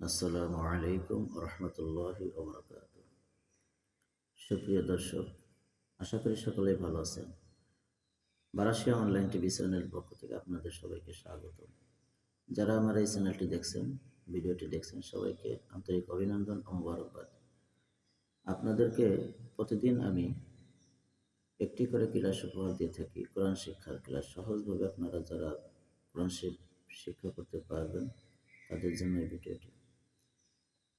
আসসালামু আলাইকুম রহমতুল্লাহি ওবরাকাত সুপ্রিয় দর্শক, আশা করি সকলেই ভালো আছেন। বারাসিয়া অনলাইন টিভি চ্যানেল পক্ষ থেকে আপনাদের সবাইকে স্বাগত। যারা আমার এই চ্যানেলটি দেখছেন, ভিডিওটি দেখছেন, সবাইকে আন্তরিক অভিনন্দন ও মোবারকবাদ। আপনাদেরকে প্রতিদিন আমি একটি করে ক্লাস উপহার দিয়ে থাকি। কোরআন শিক্ষার ক্লাস সহজভাবে আপনারা যারা কোরআন শিক্ষা করতে পারবেন, তাদের জন্য এই ভিডিওটি।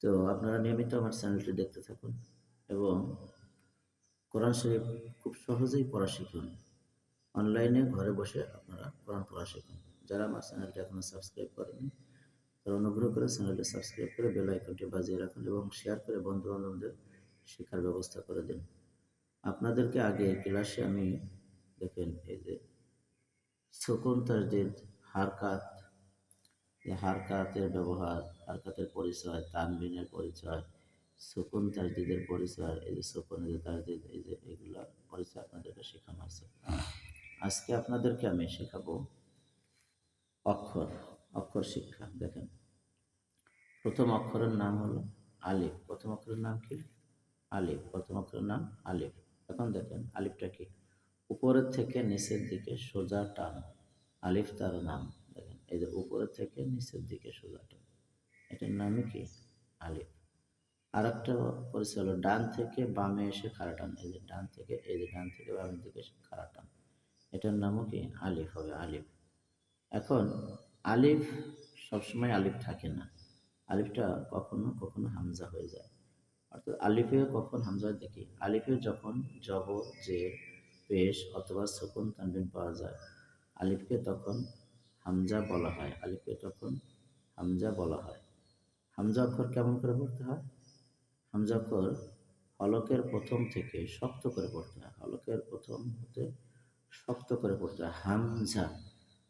তো আপনারা নিয়মিত আমার চ্যানেলটি দেখতে থাকুন এবং কোরআন শরীফ খুব সহজেই পড়া শিখুন। অনলাইনে ঘরে বসে আপনারা কোরআন পড়া শিখুন। যারা আমার চ্যানেলটি এখনও সাবস্ক্রাইব করেনি তারা অনুগ্রহ করে চ্যানেলটি সাবস্ক্রাইব করে বেল আইকনটি বাজিয়ে রাখুন এবং শেয়ার করে বন্ধু বান্ধবদের শেখার ব্যবস্থা করে দিন। আপনাদেরকে আগে ক্লাসে আমি দেখেন এই যে শকুন তাজদিদ হারকাত যে হারকাতের ব্যবহার হারকাতের পরিচয়, তানবিনের পরিচয়, সুকুন তাজদিদের পরিচয়, এই যে সুকুন তাজদিদ, এই যে এগুলো পরিচয় আপনাদেরকে শেখানো আছে আজকে আপনাদেরকে আমি শেখাবো অক্ষর অক্ষর শিক্ষা। দেখেন, প্রথম অক্ষরের নাম হলো আলিফ। প্রথম অক্ষরের নাম কি? আলিফ। প্রথম অক্ষরের নাম আলিফ। এখন দেখেন, আলিফটা কি? উপরের থেকে নিচের দিকে সোজা টান। আলিফ তার নাম। এই যে উপরের থেকে নিচের দিকে সোজাটা। এটার নামই কি? আলিফ। আর একটা পরিচয় হলো ডান থেকে বামে এসে খাড়া টান এই যে ডান থেকে, এই যে ডান থেকে বামের দিকে এসে খাড়া টান এটার নামও কি? আলিফ হবে আলিফ। এখন আলিফ সবসময় আলিফ থাকে না। আলিফটা কখনো কখনো হামজা হয়ে যায়। অর্থাৎ আলিফে কখন হামজা দেখি? আলিফে যখন জব যে পেশ অথবা শকুন, তানবিন পাওয়া যায়, আলিফকে তখন হামজা বলা হয় আলিফকে তখন হামজা বলা হয়। হামজা অক্ষর কেমন করে পড়তে হয়? হামজা অক্ষর হলকের প্রথম থেকে শক্ত করে পড়তে হয়। হলকের প্রথম হতে শক্ত করে পড়তে হয়। হামঝা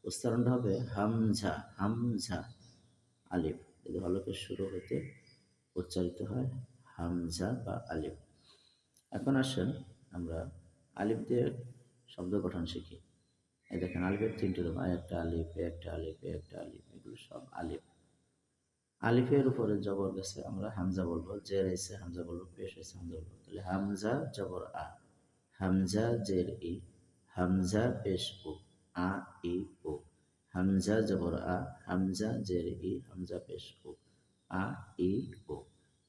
উচ্চারণটা হবে হামঝা হামঝা আলিফ। যদি হলকের শুরু হতে উচ্চারিত হয় হামঝা বা আলিফ। এখন আসেন আমরা আলিফ দিয়ে শব্দ গঠন শিখি। দেখেন আলিফের তিনটে রকম একটা আলিফ একটা আলিফ একটা আলিফ, এগুলো সব আলিফ। আলিফের উপরে জবর গেছে, আমরা হামজা বলব জের এসে হামজা বলব, পেশ এসে হামজা বলব। তাহলে হামজা জবর আ, হামজা জের ই, হামজা পেশ ও আ, ই ও হামজা জবর আ, হামজা জের ই, হামজা পেশ ও আ, ই ও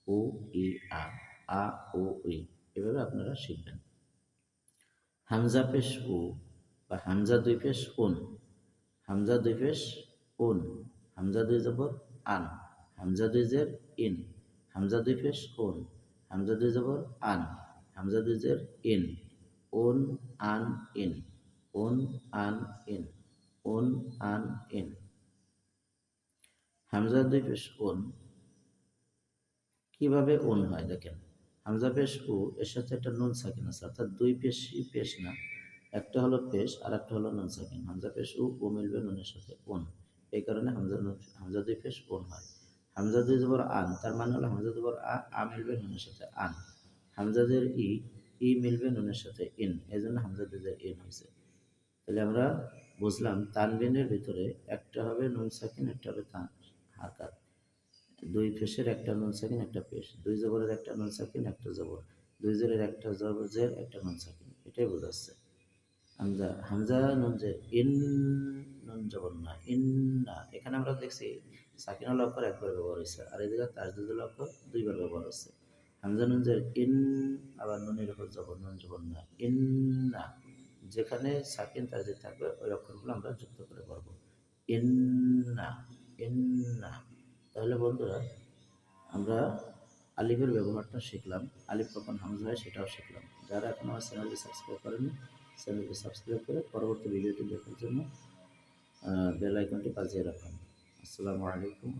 ও ই, আ আ ও ই। এভাবে আপনারা শিখবেন। হামজা পেশ ও বা হামজা দুই পেশ উন। হামজা দুই পেশ উন। হামজা দুই জবর আন। হামজা দুই জের ইন। হামজা দুই পেশ উন। হামজা দুই জবর আন। হামজা দুই জের ইন। উন, আন, ইন। উন, আন, ইন। উন, আন, ইন। হামজা দুই পেশ উন। কীভাবে উন হয় দেখেন? হামজা পেশ উ, এর সাথে একটা নুন সাকিন আছে, অর্থাৎ দুই পেশি পেশ না। একটা হলো পেশ আর একটা হলো নুন সাকিন। হামজা পেশ উ ও মিলবে নুনের সাথে উন এই কারণে হামজা হামজা দুই পেশ উন হয়। হামজা দুই জবর আন, তার মানে হলো হামজা দুবর আ আ মিলবে নুনের সাথে আন। হামজাদের ই ই মিলবে নুনের সাথে ইন। এই জন্য হামজা দুজের ইন হয়েছে। তাহলে আমরা বুঝলাম তানবিনের ভিতরে একটা হবে নুন সাকিন, একটা হবে তান হারকাত। দুই পেশের একটা নুন সাকিন, একটা পেশ দুই জবরের একটা নুন সাকিন, একটা জবর। দুই জেরের একটা জবর জের একটা নুন সাকিন। এটাই বোঝাচ্ছে হামজা হামজা নুন যে ইন, নুন জবর না, ইন না। এখানে আমরা দেখছি সাকিনা অক্ষর একবার ব্যবহার হয়েছে, আর এদিকে তাজদুল অক্ষর দুইবার ব্যবহার হচ্ছে হামজা নুন যে ইন, আবার নুনের উপর জবর নুন জবর না, ইন না। যেখানে সাকিন তাজদিদ থাকবে, ওই অক্ষরগুলো আমরা যুক্ত করে পড়ব। ইন না ইন না। তাহলে বন্ধুরা, আমরা আলিফের ব্যবহারটা শিখলাম। আলিফ কখন হামজা হয়, সেটাও শিখলাম। যারা এখন আমার চ্যানেলটি সাবস্ক্রাইব করেনি চ্যানেলটি সাবস্ক্রাইব করে পরবর্তী ভিডিওটি দেখার জন্য বেল আইকনটি বাজিয়ে রাখুন আসসালামু আলাইকুম